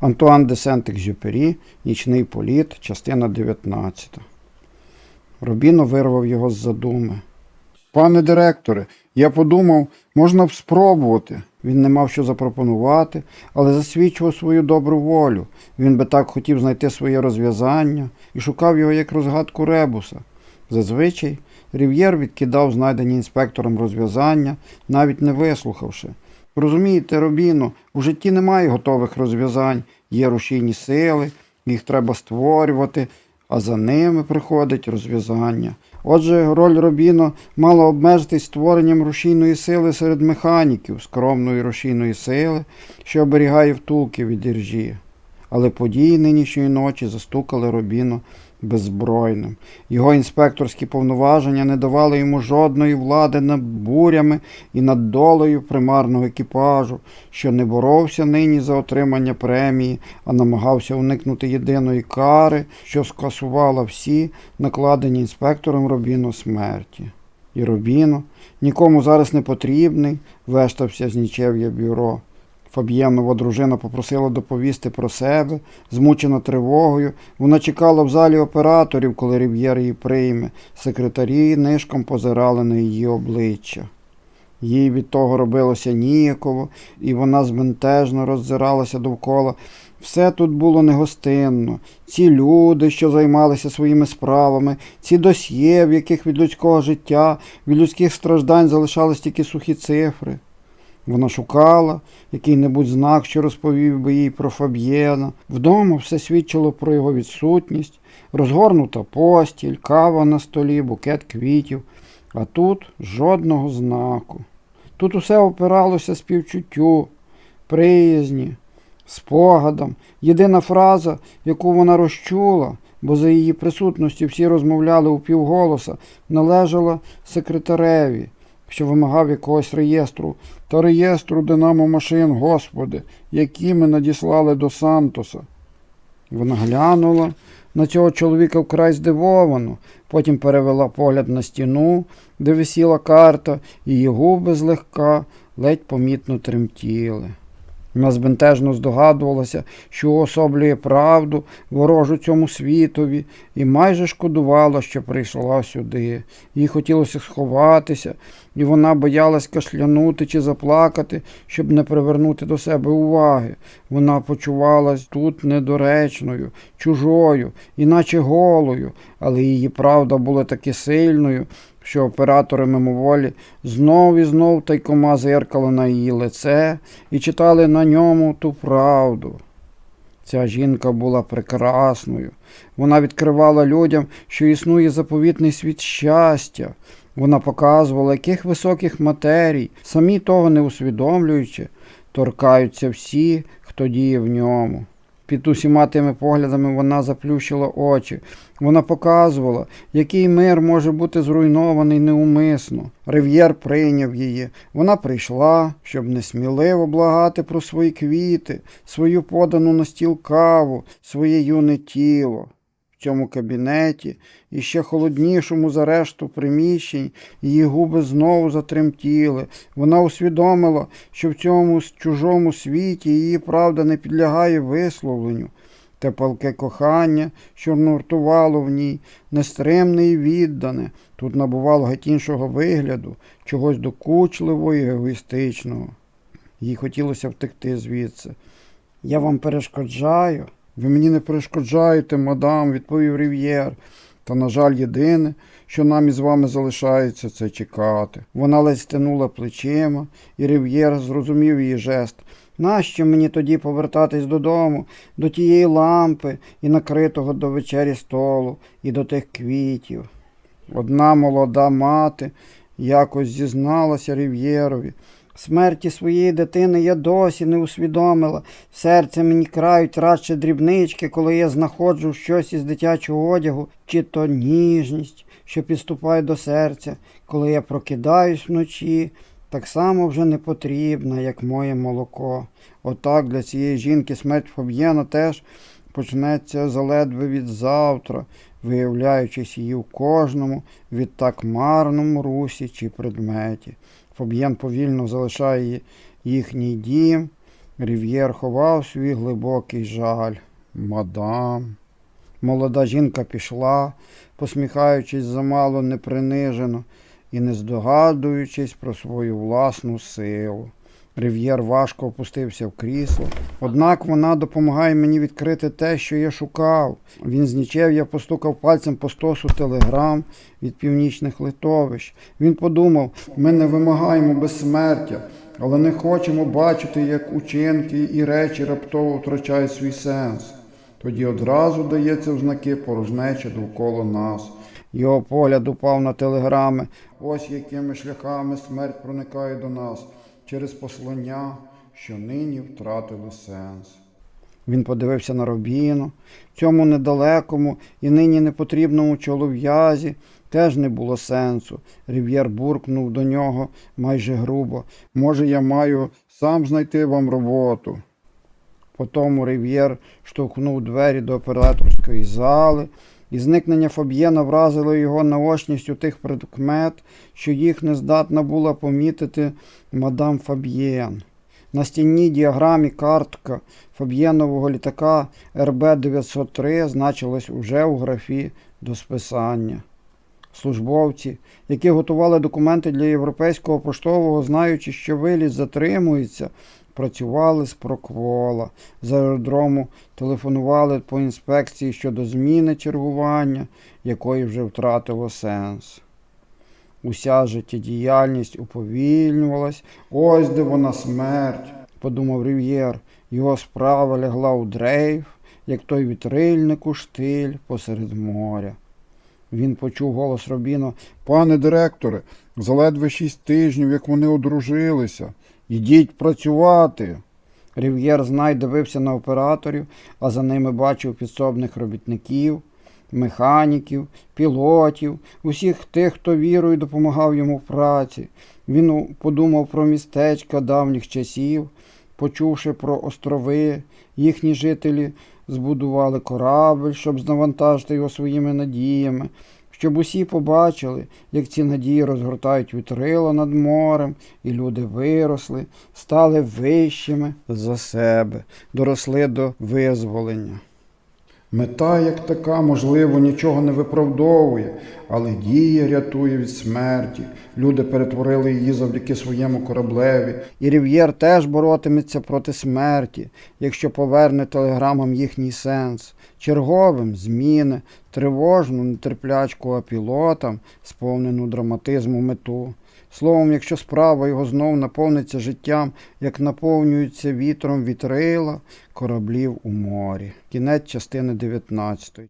Антуан де Сент-Екзюпері, Нічний політ, частина 19. Рубіно вирвав його з задуми. Пане директоре, я подумав, можна б спробувати. Він не мав що запропонувати, але засвідчував свою добру волю. Він би так хотів знайти своє розв'язання і шукав його як розгадку ребуса. Зазвичай Рів'єр відкидав знайдені інспектором розв'язання, навіть не вислухавши. Розумієте, Робіно, у житті немає готових розв'язань, є рушійні сили, їх треба створювати, а за ними приходить розв'язання. Отже, роль Робіно мала обмежитись створенням рушійної сили серед механіків, скромної рушійної сили, що оберігає втулки від іржі. Але події нинішньої ночі застукали Робіно беззбройним. Його інспекторські повноваження не давали йому жодної влади над бурями і над долею примарного екіпажу, що не боровся нині за отримання премії, а намагався уникнути єдиної кари, що скасувала всі накладені інспектором Робіно смерті. І Робіно, нікому зараз не потрібний, вештався з нічев'я бюро. Фаб'єнова дружина попросила доповісти про себе, змучена тривогою. Вона чекала в залі операторів, коли Рів'єр її прийме. Секретарі нишком позирали на її обличчя. Їй від того робилося ніяково, і вона збентежно роззиралася довкола. Все тут було негостинно. Ці люди, що займалися своїми справами, ці досьє, в яких від людського життя, від людських страждань залишались тільки сухі цифри. Вона шукала який-небудь знак, що розповів би їй про Фаб'єна. Вдома все свідчило про його відсутність, розгорнута постіль, кава на столі, букет квітів, а тут жодного знаку. Тут усе опиралося співчуттю, приязні, спогадам. Єдина фраза, яку вона розчула, бо за її присутності всі розмовляли у півголоса, належала секретареві що вимагав якогось реєстру, та реєстру динамо машин, господи, які ми надіслали до Сантоса. Вона глянула на цього чоловіка вкрай здивовано, потім перевела погляд на стіну, де висіла карта, і її губи злегка ледь помітно тремтіли. Вона збентежно здогадувалася, що уособлює правду, ворожу цьому світові, і майже шкодувала, що прийшла сюди. Їй хотілося сховатися, і вона боялась кашлянути чи заплакати, щоб не привернути до себе уваги. Вона почувалась тут недоречною, чужою, іначе голою, але її правда була таки сильною, що оператори мимоволі знов і знов тайкома зеркали на її лице і читали на ньому ту правду. Ця жінка була прекрасною. Вона відкривала людям, що існує заповітний світ щастя. Вона показувала, яких високих матерій, самі того не усвідомлюючи, торкаються всі, хто діє в ньому. Під усіма тими поглядами вона заплющила очі. Вона показувала, який мир може бути зруйнований неумисно. Рив'єр прийняв її. Вона прийшла, щоб несміливо благати про свої квіти, свою подану на стіл каву, своє юне тіло. В цьому кабінеті і ще холоднішому за решту приміщень її губи знову затремтіли. Вона усвідомила, що в цьому чужому світі її правда не підлягає висловленню. Те палке кохання, що нуртувало в ній, нестримне і віддане, тут набувало геть іншого вигляду, чогось докучливого і егоїстичного. Їй хотілося втекти звідси. Я вам перешкоджаю. Ви мені не перешкоджаєте, мадам, відповів Рів'єр. Та, на жаль, єдине, що нам із вами залишається, це чекати. Вона ледь стинула плечима, і Рів'єр зрозумів її жест. Нащо мені тоді повертатись додому, до тієї лампи і накритого до вечері столу, і до тих квітів? Одна молода мати якось зізналася Рів'єрові. Смерті своєї дитини я досі не усвідомила. Серце мені крають радше дрібнички, коли я знаходжу щось із дитячого одягу, чи то ніжність, що підступає до серця, коли я прокидаюсь вночі, так само вже не потрібна, як моє молоко. Отак для цієї жінки смерть Фаб'єна теж почнеться заледве від завтра, виявляючись її в кожному відтак марному русі чи предметі. Фаб'єн повільно залишає їхній дім, Рів'єр ховав свій глибокий жаль. Мадам. Молода жінка пішла, посміхаючись замало непринижено і не здогадуючись про свою власну силу. Рив'єр важко опустився в крісло. Однак вона допомагає мені відкрити те, що я шукав. Він з нічев'я постукав пальцем по стосу телеграм від північних литовищ. Він подумав: ми не вимагаємо безсмертя, але не хочемо бачити, як учинки і речі раптово втрачають свій сенс. Тоді одразу дається в знаки порожнеча довкола нас. Його погляд упав на телеграми. Ось якими шляхами смерть проникає до нас через послання, що нині втратили сенс. Він подивився на Робіну. Цьому недалекому і нині непотрібному чолов'язі теж не було сенсу. Рів'єр буркнув до нього майже грубо. Може, я маю сам знайти вам роботу. Потому Рив'єр штовхнув двері до операторської зали, і зникнення Фаб'єна вразило його наочністю тих предмет, що їх не здатна була помітити мадам Фаб'єн. На стінній діаграмі картка Фаб'єнового літака РБ-903 значилась уже у графі до списання. Службовці, які готували документи для європейського поштового, знаючи, що виліт затримується, працювали з проквола. З аеродрому телефонували по інспекції щодо зміни чергування, якої вже втратило сенс. Уся життєдіяльність уповільнювалась. Ось де вона смерть, подумав Рів'єр. Його справа лягла у дрейф, як той вітрильник у штиль посеред моря. Він почув голос Робіно. Пане директоре, заледве шість тижнів, як вони одружилися. Ідіть працювати. Рів'єр знай дивився на операторів, а за ними бачив підсобних робітників, механіків, пілотів, усіх тих, хто вірою допомагав йому в праці. Він подумав про містечка давніх часів, почувши про острови, їхні жителі збудували корабель, щоб знавантажити його своїми надіями, щоб усі побачили, як ці надії розгортають вітрила над морем, і люди виросли, стали вищими за себе, доросли до визволення. Мета, як така, можливо, нічого не виправдовує, але дія рятує від смерті. Люди перетворили її завдяки своєму кораблеві. І Рів'єр теж боротиметься проти смерті, якщо поверне телеграмам їхній сенс. Черговим зміни, тривожну, нетерплячку а пілотам, сповнену драматизму мету. Словом, якщо справа його знов наповниться життям, як наповнюються вітром вітрила кораблів у морі. Кінець частини 19.